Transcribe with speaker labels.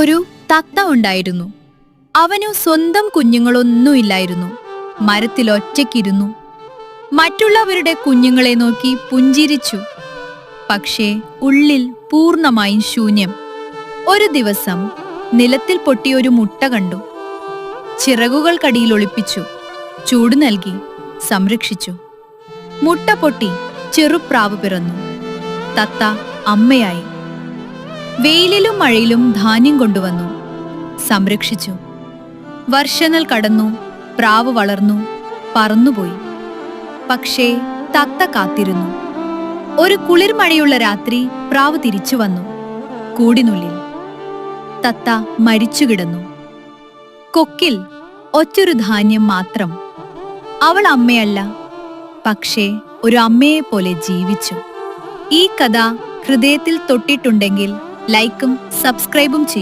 Speaker 1: ഒരു തത്ത ഉണ്ടായിരുന്നു. അവനു സ്വന്തം കുഞ്ഞുങ്ങളൊന്നുമില്ലായിരുന്നു. മരത്തിൽ ഒറ്റയ്ക്കിരുന്നു. മറ്റുള്ളവരുടെ കുഞ്ഞുങ്ങളെ നോക്കി പുഞ്ചിരിച്ചു. പക്ഷേ ഉള്ളിൽ പൂർണമായും ശൂന്യം. ഒരു ദിവസം നിലത്തിൽ പൊട്ടിയൊരു മുട്ട കണ്ടു. ചിറകുകൾക്കടിയിൽ ഒളിപ്പിച്ചു. ചൂട് നൽകി സംരക്ഷിച്ചു. മുട്ട പൊട്ടി ചെറുപ്രാവ് പിറന്നു. തത്ത അമ്മയായി. വെയിലിലും മഴയിലും ധാന്യം കൊണ്ടുവന്നു. സംരക്ഷിച്ചു. വർഷങ്ങൾ കടന്നു പ്രാവ് വളർന്നു പറന്നുപോയി. പക്ഷേ തത്ത കാത്തിരുന്നു. ഒരു കുളിർമഴയുള്ള രാത്രി പ്രാവ് തിരിച്ചു വന്നു കൂടിനുള്ളിൽ. തത്ത മരിച്ചുകിടന്നു കൊക്കിൽ ഒറ്റൊരു ധാന്യം മാത്രം. അവൾ അമ്മയല്ല പക്ഷേ ഒരു അമ്മയെ പോലെ ജീവിച്ചു. ഈ കഥ ഹൃദയത്തിൽ തൊട്ടിട്ടുണ്ടെങ്കിൽ ലൈക്കും സബ്സ്ക്രൈബും ചെയ്യും.